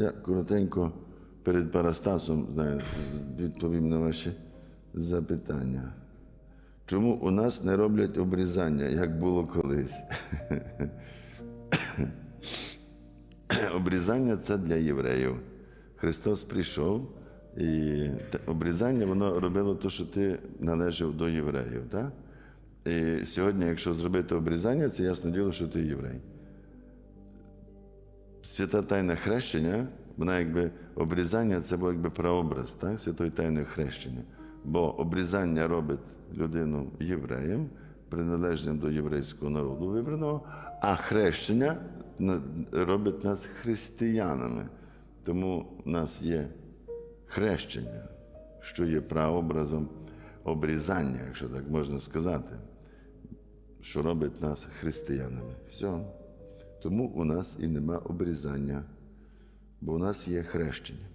Я коротенько перед Парастасом знаю, з- відповім на ваші запитання. Чому у нас не роблять обрізання, як було колись? обрізання це для євреїв. Христос прийшов, і обрізання воно робило те, що ти належав до євреїв. Так? І сьогодні, якщо зробити обрізання, це ясно діло, що ти єврей. Свята тайна хрещення, вона якби обрізання це був якби прообраз так, святої тайни хрещення. Бо обрізання робить людину євреєм, приналежним до єврейського народу вибраного, а хрещення робить нас християнами. Тому в нас є хрещення, що є прообразом обрізання, якщо так можна сказати, що робить нас християнами. Все. Тому у нас і нема обрізання, бо у нас є хрещення.